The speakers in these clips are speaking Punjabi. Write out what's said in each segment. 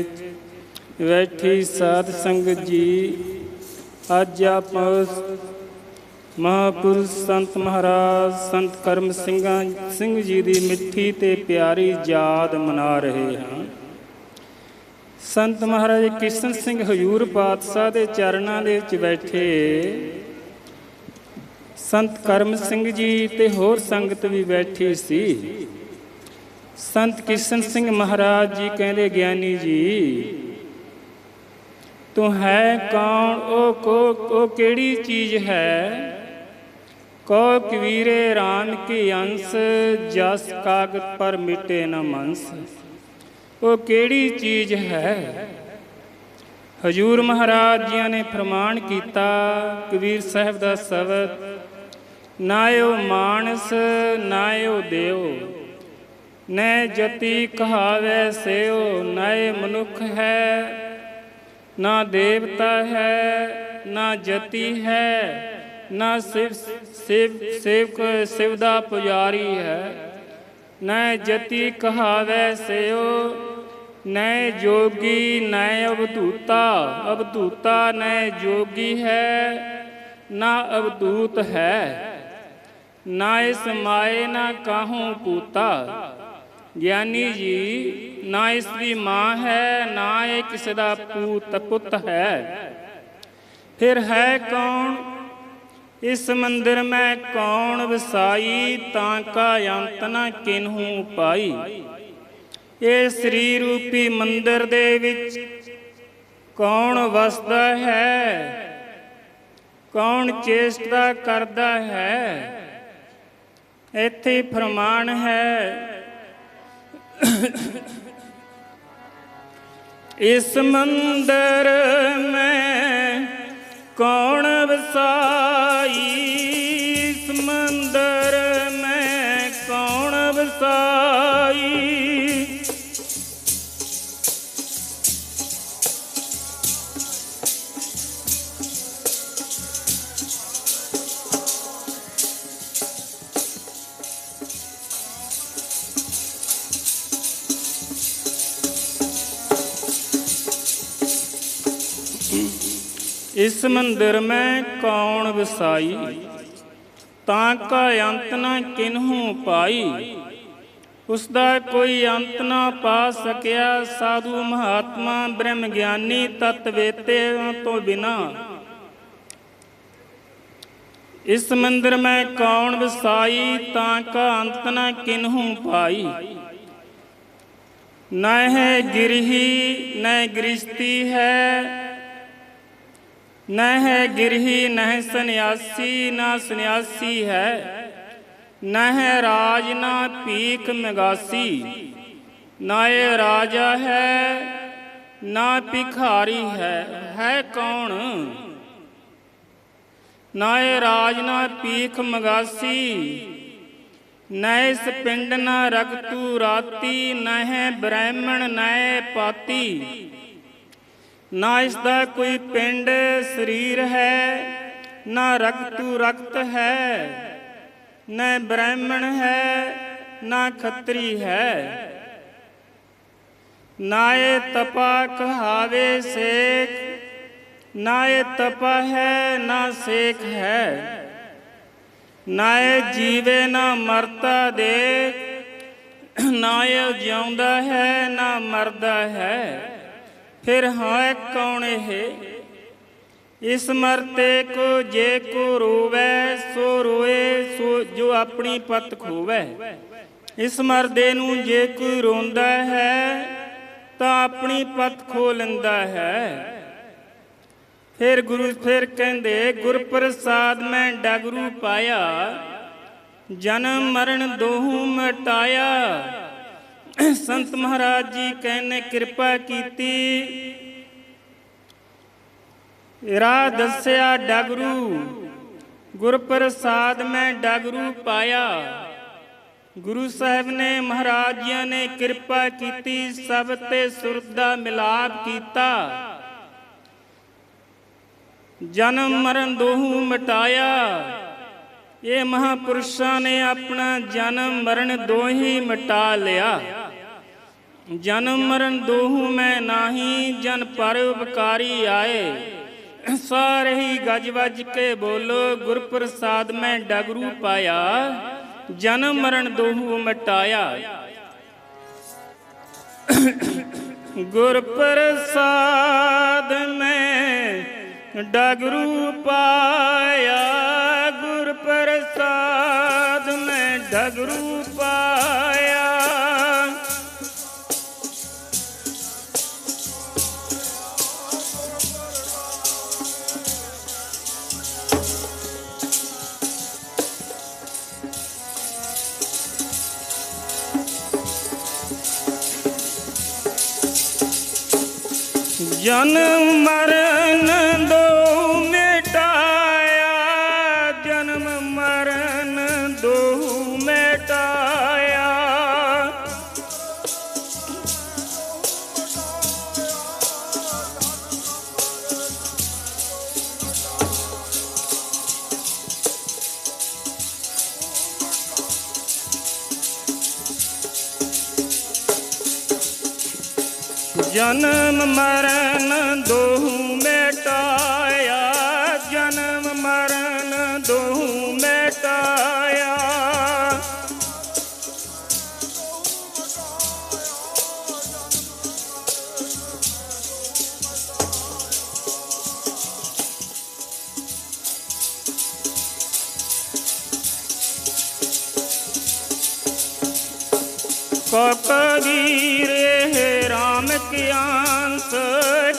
ਵਿੱਚ ਬੈਠੀ ਸਾਧ ਸੰਗਤ ਜੀ, ਅੱਜ ਆਪਾਂ ਮਹਾਪੁਰਸ਼ ਸੰਤ ਮਹਾਰਾਜ ਸੰਤ ਕਰਮ ਸਿੰਘਾਂ ਸਿੰਘ ਜੀ ਦੀ ਮਿੱਠੀ ਤੇ ਪਿਆਰੀ ਯਾਦ ਮਨਾ ਰਹੇ ਹਾਂ। ਸੰਤ ਮਹਾਰਾਜ ਕਿਸ਼ਨ ਸਿੰਘ ਹਜੂਰ ਪਾਤਸ਼ਾਹ ਦੇ ਚਰਨਾਂ ਦੇ ਵਿੱਚ ਬੈਠੇ। ਸੰਤ ਕਰਮ ਸਿੰਘ ਜੀ ਤੇ ਹੋਰ ਸੰਗਤ ਵੀ ਬੈਠੀ ਸੀ। ਸੰਤ ਕਿਸ਼ਨ ਸਿੰਘ ਮਹਾਰਾਜ ਜੀ ਕਹਿੰਦੇ, ਗਿਆਨੀ ਜੀ, ਤੂੰ ਹੈ ਕੌਣ? ਉਹ ਕੋ, ਉਹ ਕਿਹੜੀ ਚੀਜ਼ ਹੈ? ਕੋ ਕਵੀਰੇ RAM ਕੀ ਅੰਸ, ਜਸ ਕਾਗਤ ਪਰ ਮਿਟੇ ਨਾ ਮੰਸ। ਉਹ ਕਿਹੜੀ ਚੀਜ਼ ਹੈ? ਹਜੂਰ ਮਹਾਰਾਜ ਜੀਆਂ ਨੇ ਫਰਮਾਨ ਕੀਤਾ, ਕਬੀਰ ਸਾਹਿਬ ਦਾ ਸ਼ਬਦ ਓ ਮਾਨਸ, ਨਾ ਨਾਇਓ ਦੇਵ। ਨੈ ਜਤੀ ਕਹਾਵੇ ਸੇਓ ਨਾਏ ਮਨੁੱਖ ਹੈ। ਨਾ ਦੇਵਤਾ ਹੈ, ਨਾ ਜਤੀ ਹੈ, ਨਾ ਸਿਵ ਸਿਵ ਸੇਵਕ ਸਿਵ ਦਾ ਪੁਜਾਰੀ ਹੈ। ਨੈ ਜਤੀ ਕਹਾਵੇ ਸਿਓ ਨੈ ਜੋਗੀ ਨੈ ਅਵਧੂਤਾ ਅਵਧੂਤਾ ਨੈ ਜੋਗੀ ਹੈ, ਨਾ ਅਵਧੂਤ ਹੈ। ਨਾ ਇਸ ਮਾਏ ਨਾ ਕਾਹੂ ਪੂਤਾ ਗਿਆਨੀ ਜੀ, ਨਾ ਇਸ ਦੀ ਮਾਂ ਹੈ, ਨਾ ਇਹ ਕਿਸੇ ਦਾ ਪੂਤ ਪੁੱਤ ਹੈ। ਫਿਰ ਹੈ ਕੌਣ? ਇਸ ਮੰਦਰ ਮੈਂ ਕੌਣ ਵਸਾਈ, ਤਾਂ ਕਾ ਅੰਤ ਨਾ ਕਿਨਹੂ ਪਾਈ। ਇਹ ਸ੍ਰੀ ਰੂਪੀ ਮੰਦਰ ਦੇ ਵਿੱਚ ਕੌਣ ਵਸਦਾ ਹੈ? ਕੌਣ ਚੇਸ਼ਟਾ ਕਰਦਾ ਹੈ? ਇੱਥੇ ਫਰਮਾਨ ਹੈ ਇਸ ਮੰਦਰ ਮੈਂ ਕੌਣ ਵਸਾਈ? ਇਸ ਮੰਦਰ ਮੈਂ ਕੌਣ ਵਸਾਈ? ਇਸ ਮੰਦਰ ਮੈਂ ਕੌਣ ਵਸਾਈ? ਤਾਂ ਕਾ ਅੰਤ ਨਾ ਕਿਨਹੂ ਪਾਈ? ਉਸ ਦਾ ਕੋਈ ਅੰਤ ਨਾ ਪਾ ਸਕਿਆ। ਸਾਧੂ ਮਹਾਤਮਾ ਬ੍ਰਹਮ ਗਿਆਨੀ ਤਤ ਤੋਂ ਬਿਨਾ। ਇਸ ਮੰਦਰ ਮੈਂ ਕੌਣ ਵਸਾਈ? ਤਾਂ ਕਾ ਅੰਤ ਨਾ ਕਿਨਹੂ ਪਾਈ? ਨਾ ਹੈ ਗਿਰਹੀ, ਨਾ ਗ੍ਰਿਸ਼ਤੀ ਹੈ। ਨ ਹੈ ਗਿਰਹੀ, ਨ ਹੈ ਨਾ ਸੰਨਿਆਸੀ ਹੈ। ਨ ਰਾਜ, ਨਾ ਭੀਖ ਮਗਾਸੀ। ਨਾ ਇਹ ਰਾਜਾ ਹੈ, ਨਾ ਭਿਖਾਰੀ ਹੈ। ਹੈ ਕੌਣ? ਨਾ ਇਹ ਰਾਜ, ਨਾ ਭੀਖ ਮਗਾਸੀ। ਨਾ ਇਸ ਪਿੰਡ, ਨਾ ਰਖਤੂ ਰਾਤੀ। ਨਾ ਬ੍ਰਾਹਮਣ, ਨਾ ਪਾਤੀ। ਨਾ ਇਸ ਦਾ ਕੋਈ ਪਿੰਡ ਸਰੀਰ ਹੈ, ਨਾ ਰਕਤੂ ਰਕਤ ਹੈ, ਨਾ ਬ੍ਰਾਹਮਣ ਹੈ, ਨਾ ਖੱਤਰੀ ਹੈ। ਨਾ ਇਹ ਤਪਾ ਕਹਾਵੇ ਸੇਖ, ਨਾ ਇਹ ਤਪਾ ਹੈ, ਨਾ ਸੇਖ ਹੈ। ਨਾ ਇਹ ਜੀਵੇ, ਨਾ ਮਰਤਾ ਦੇਖ, ਨਾ ਜਿਉਂਦਾ ਹੈ, ਨਾ ਮਰਦਾ ਹੈ। ਫਿਰ ਹੈ ਕੌਣ ਇਹ? ਇਸ ਮਰਤੇ ਕੋ ਜੇ ਕੋ ਰੋਵੇ, ਸੋ ਰੋਏ, ਸੋ ਜੋ ਆਪਣੀ ਪਤ ਖੋਵੇ। ਇਸ ਮਰਦੇ ਨੂੰ ਜੇ ਕੋਈ ਰੋਂਦਾ ਹੈ, ਤਾਂ ਆਪਣੀ ਪਤ ਖੋ ਲੈਂਦਾ ਹੈ। ਫਿਰ ਗੁਰੂ, ਫਿਰ ਕਹਿੰਦੇ ਗੁਰ ਪ੍ਰਸਾਦ ਮੈਂ ਡਗਰੂ ਪਾਇਆ, ਜਨਮ ਮਰਨ ਦੋਹੂ ਮਟਾਇਆ। ਸੰਤ ਮਹਾਰਾਜ ਜੀ ਕਹਿੰਨੇ ਕਿਰਪਾ ਕੀਤੀ ਰਾਹ ਦੱਸਿਆ ਡਗਰੂ ਗੁਰ ਪ੍ਰਸਾਦ ਮੈਂ ਡਗਰੂ ਪਾਇਆ ਗੁਰੂ ਸਾਹਿਬ ਨੇ ਮਹਾਰਾਜ ਜੀ ਨੇ ਕਿਰਪਾ ਕੀਤੀ ਸਭ ਤੇ ਸੁਰਤ ਦਾ ਮਿਲਾਪ ਕੀਤਾ ਜਨਮ ਮਰਨ ਦੋਹੂ ਮਟਾਇਆ ਇਹ ਮਹਾਪੁਰਸ਼ਾਂ ਨੇ ਆਪਣਾ ਜਨਮ ਮਰਨ ਦੋਹੀ ਮਿਟਾ ਲਿਆ ਜਨਮ ਮਰਨ ਦੋਹੂ ਮੈਂ ਨਾਹੀ, ਜਨ ਪਰ ਉਪਕਾਰੀ ਆਏ। ਸਾਰੇ ਹੀ ਗੱਜ ਵੱਜ ਕੇ ਬੋਲੋ ਗੁਰ ਪ੍ਰਸਾਦ ਮੈਂ ਡਗਰੂ ਪਾਇਆ ਜਨਮ ਮਰਨ ਦੋਹੂ ਮਟਾਇਆ। ਗੁਰ ਪ੍ਰਸਾਦ ਮੈਂ ਡਗਰੂ ਪਾਇਆ ਗੁਰ ਪ੍ਰਸਾਦ ਮੈਂ ਡਗਰੂ ਜਨਮ ਮਰਨ ਜਨਮ ਮਰਨ ਦੋਹ ਮਿਟਾਇਆ ਜਨਮ ਮਰਨ ਦੋਹ कबीर हे राम के आंस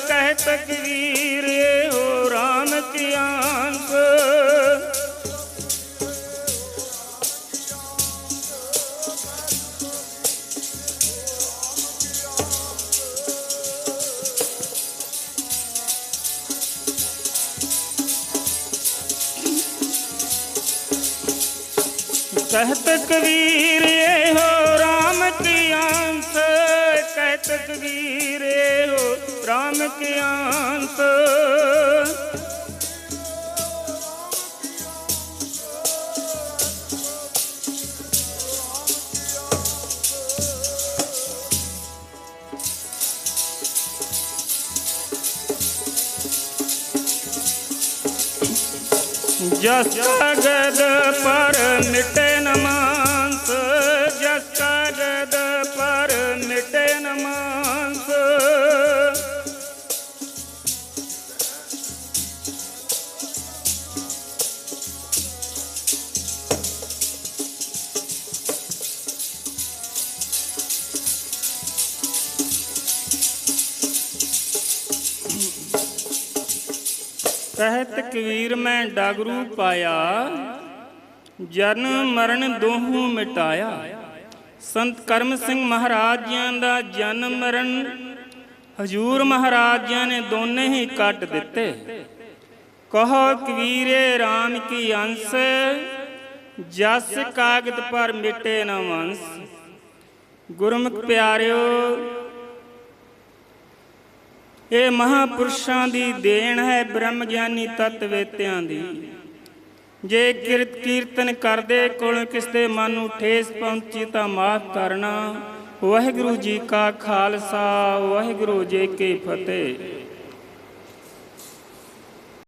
कह तकवीर हो राम के आंस कहत कबीर ਤਕਬੀਰੇ ਹੋ RAM ਕੇ ਅੰਤ ਜਸ ਜਗਦ ਪਰ ਮਿਟੇ ਨਮਾਂਸ ਜਸ ਮਿਟੇ ਕਹਿਤ ਕਬੀਰ ਮੈਂ ਡਾਗਰੂ ਪਾਇਆ ਜਨਮ ਮਰਨ ਦੋਹੂ ਮਿਟਾਇਆ। ਸੰਤ ਕਰਮ ਸਿੰਘ ਮਹਾਰਾਜ ਜੀਆਂ ਦਾ ਜਨਮ ਮਰਨ। ਹਜੂਰ ਮਹਾਰਾਜ ਜੀਆਂ ਨੇ ਦੋਨੇ ਹੀ ਕੱਟ ਦਿੱਤੇ। ਕਹੋ ਕਬੀਰੇ RAM ਕੀ ਅੰਸ, ਜਸ ਕਾਗਦ ਪਰ ਮਿਟੇ ਨਾ ਵੰਸ। ਗੁਰਮੁਖ ਪਿਆਰਿਓ, ਇਹ ਮਹਾਪੁਰਸ਼ਾਂ ਦੀ ਦੇਣ ਹੈ ਬ੍ਰਹਮ ਗਿਆਨੀ ਤਤ ਵੇਤਿਆਂ ਦੀ। ਜੇ ਕਿਰਤ ਕੀਰਤਨ ਕਰਦੇ ਕੋਲ ਕਿਸੇ ਮਨ ਨੂੰ ਠੇਸ ਪਹੁੰਚੀ ਤਾਂ ਮਾਫ ਕਰਨਾ। ਵਾਹਿਗੁਰੂ ਜੀ ਕਾ ਖਾਲਸਾ, ਵਾਹਿਗੁਰੂ ਜੀ ਕੀ ਫਤਿਹ।